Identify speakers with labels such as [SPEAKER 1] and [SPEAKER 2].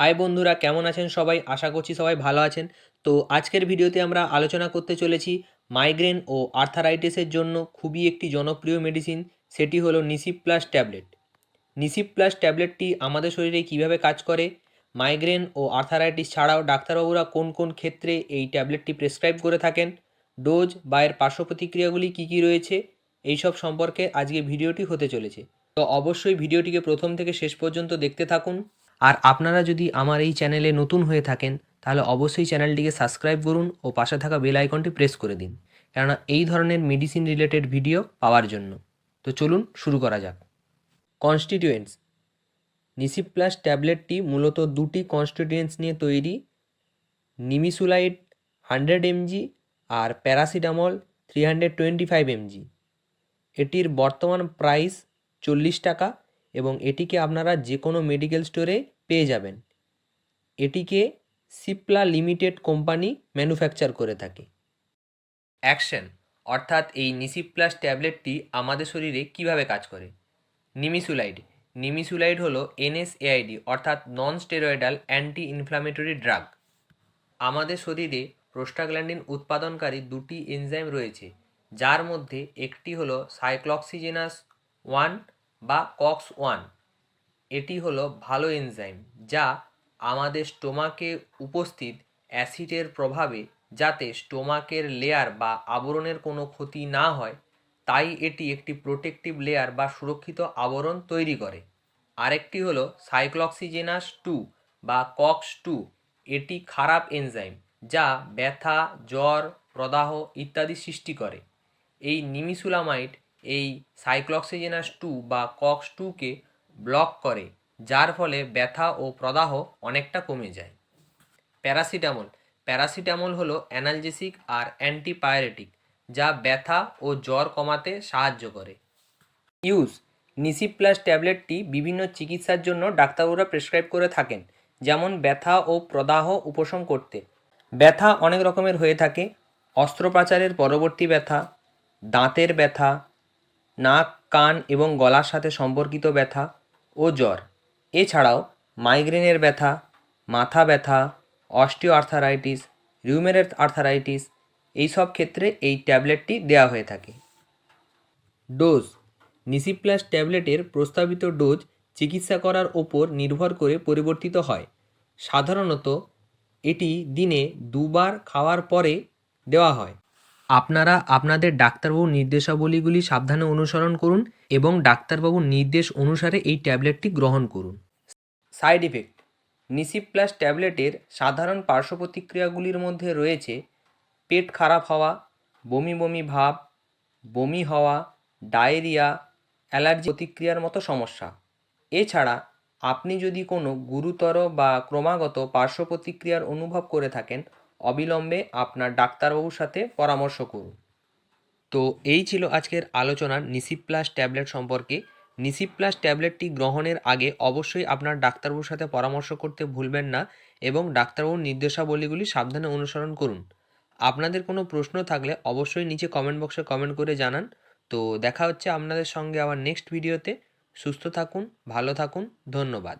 [SPEAKER 1] High বন্ধুরা, কেমন আছেন সবাই? আশা করছি সবাই ভালো আছেন। তো আজকের ভিডিওতে আমরা আলোচনা করতে চলেছি মাইগ্রেন ও আর্থারাইটিসের জন্য খুবই একটি জনপ্রিয় মেডিসিন সেটি হলো Nicip plus tablet Nicip plus ট্যাবলেটটি আমাদের শরীরে কীভাবে কাজ করে? মাইগ্রেন ও আর্থারাইটিস ছাড়াও ডাক্তারবাবুরা কোন কোন ক্ষেত্রে এই ট্যাবলেটটি প্রেসক্রাইব করে থাকেন? ডোজ বা এর পার্শ্ব প্রতিক্রিয়াগুলি কী কী রয়েছে? এইসব সম্পর্কে আজকে ভিডিওটি হতে চলেছে। তো অবশ্যই ভিডিওটিকে প্রথম থেকে শেষ পর্যন্ত দেখতে থাকুন। আর আপনারা যদি আমার এই চ্যানেলে নতুন হয়ে থাকেন, তাহলে অবশ্যই চ্যানেলটিকে সাবস্ক্রাইব করুন ও পাশে থাকা বেল আইকনটি প্রেস করে দিন। কেননা এই ধরনের মেডিসিন রিলেটেড ভিডিও পাওয়ার জন্য। তো চলুন শুরু করা যাক। কনস্টিটিউয়েন্টস নিসিপ প্লাস ট্যাবলেটটি মূলত দুটি কনস্টিটিউয়েন্টস নিয়ে তৈরি। নিমিসুলাইড হান্ড্রেড এমজি আর paracetamol three hundred twenty five MG এটির বর্তমান প্রাইস চল্লিশ টাকা এবং এটিকে আপনারা যে কোনো মেডিকেল স্টোরে পেয়ে যাবেন। এটিকে সিপলা লিমিটেড কোম্পানি ম্যানুফ্যাকচার করে থাকে। অ্যাকশন অর্থাৎ এই নিসিপ প্লাস ট্যাবলেটটি আমাদের শরীরে কীভাবে কাজ করে? নিমিসুলাইড নিমিসুলাইড হলো এনএসএআইডি অর্থাৎ non steroidal anti inflammatory drug আমাদের শরীরে প্রোস্টাগ্ল্যান্ডিন উৎপাদনকারী দুটি এনজাইম রয়েছে, যার মধ্যে একটি হলো সাইক্লক্সিজেনাস ওয়ান বা কক্স ওয়ান। এটি হলো ভালো এনজাইম যা আমাদের স্টোমাকে উপস্থিত অ্যাসিডের প্রভাবে যাতে স্টোমাকের লেয়ার বা আবরণের কোনো ক্ষতি না হয়, তাই এটি একটি প্রোটেক্টিভ লেয়ার বা সুরক্ষিত আবরণ তৈরি করে। আরেকটি হলো সাইক্লক্সিজেনাস টু বা কক্স টু। এটি খারাপ এনজাইম যা ব্যথা, জ্বর, প্রদাহ ইত্যাদি সৃষ্টি করে। এই নিমিসুলামাইড এই সাইক্লক্সিজেনাস টু বা কক্স টুকে ব্লক করে, যার ফলে ব্যথা ও প্রদাহ অনেকটা কমে যায়। প্যারাসিটামল। প্যারাসিটামল হলো অ্যানালজেসিক আর অ্যান্টিপায়োরেটিক যা ব্যথা ও জ্বর কমাতে সাহায্য করে। ইউজ। নিসিপ প্লাস ট্যাবলেটটি বিভিন্ন চিকিৎসার জন্য ডাক্তারবাবুরা প্রেসক্রাইব করে থাকেন, যেমন ব্যথা ও প্রদাহ উপশম করতে। ব্যথা অনেক রকমের হয়ে থাকে। অস্ত্রোপচারের পরবর্তী ব্যথা, দাঁতের ব্যথা নাক, কান এবং গলার সাথে সম্পর্কিত ব্যথা ও জ্বর। এছাড়াও মাইগ্রেনের ব্যথা, মাথা ব্যথা অস্টিও আর্থারাইটিস রিউমেরের আর্থারাইটিস এইসব ক্ষেত্রে এই ট্যাবলেটটি দেওয়া হয়ে থাকে। ডোজ। নিসিপ্লাস ট্যাবলেটের প্রস্তাবিত ডোজ চিকিৎসা করার ওপর নির্ভর করে পরিবর্তিত হয়। সাধারণত এটি দিনে দুবার খাওয়ার পরে দেওয়া হয়। আপনারা আপনাদের ডাক্তারবাবুর নির্দেশাবলীগুলি সাবধানে অনুসরণ করুন এবং ডাক্তারবাবুর নির্দেশ অনুসারে এই ট্যাবলেটটি গ্রহণ করুন। সাইড ইফেক্ট নিসিপ প্লাস ট্যাবলেটের সাধারণ পার্শ্ব প্রতিক্রিয়াগুলির মধ্যে রয়েছে পেট খারাপ হওয়া, বমি বমি ভাব, বমি হওয়া, ডায়রিয়া, অ্যালার্জি প্রতিক্রিয়ার মতো সমস্যা। এছাড়া আপনি যদি কোনো গুরুতর বা ক্রমাগত পার্শ্ব প্রতিক্রিয়ার অনুভব করে থাকেন অবিলম্বে আপনার ডাক্তারবাবুর সাথে পরামর্শ করুন। তো এই ছিল আজকের আলোচনার নিসিপ প্লাস ট্যাবলেট সম্পর্কে। নিসিপ প্লাস ট্যাবলেটটি গ্রহণের আগে অবশ্যই আপনার ডাক্তারবাবুর সাথে পরামর্শ করতে ভুলবেন না এবং ডাক্তারবাবুর নির্দেশাবলীগুলি সাবধানে অনুসরণ করুন। আপনাদের কোনো প্রশ্ন থাকলে অবশ্যই নিচে কমেন্ট বক্সে কমেন্ট করে জানান। তো দেখা হচ্ছে আপনাদের সঙ্গে আবার নেক্সট ভিডিওতে সুস্থ থাকুন, ভালো থাকুন, ধন্যবাদ।